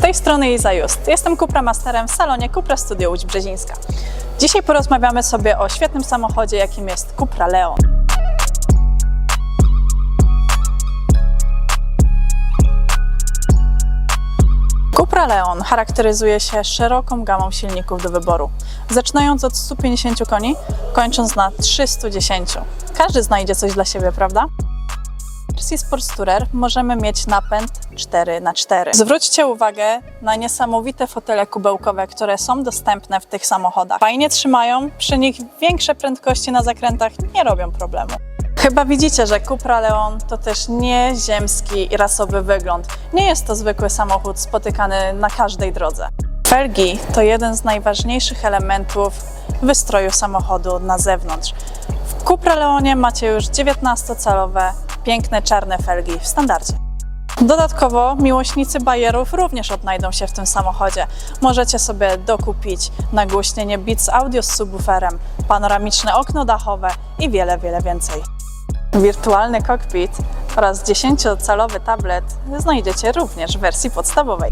tej strony Iza Just. Jestem Cupra Masterem w salonie Cupra Studio Łódź Brzezińska. Dzisiaj porozmawiamy sobie o świetnym samochodzie, jakim jest Cupra Leon. Cupra Leon charakteryzuje się szeroką gamą silników do wyboru, zaczynając od 150 koni, kończąc na 310. Każdy znajdzie coś dla siebie, prawda? Wersji Sports Tourer możemy mieć napęd 4x4. Zwróćcie uwagę na niesamowite fotele kubełkowe, które są dostępne w tych samochodach. Fajnie trzymają, przy nich większe prędkości na zakrętach nie robią problemu. Chyba widzicie, że Cupra Leon to też nie ziemski i rasowy wygląd. Nie jest to zwykły samochód spotykany na każdej drodze. Felgi to jeden z najważniejszych elementów wystroju samochodu na zewnątrz. W Cupra Leonie macie już 19-calowe, piękne czarne felgi w standardzie. Dodatkowo miłośnicy bajerów również odnajdą się w tym samochodzie. Możecie sobie dokupić nagłośnienie Beats Audio z subwooferem, panoramiczne okno dachowe i wiele, wiele więcej. Wirtualny cockpit oraz 10-calowy tablet znajdziecie również w wersji podstawowej.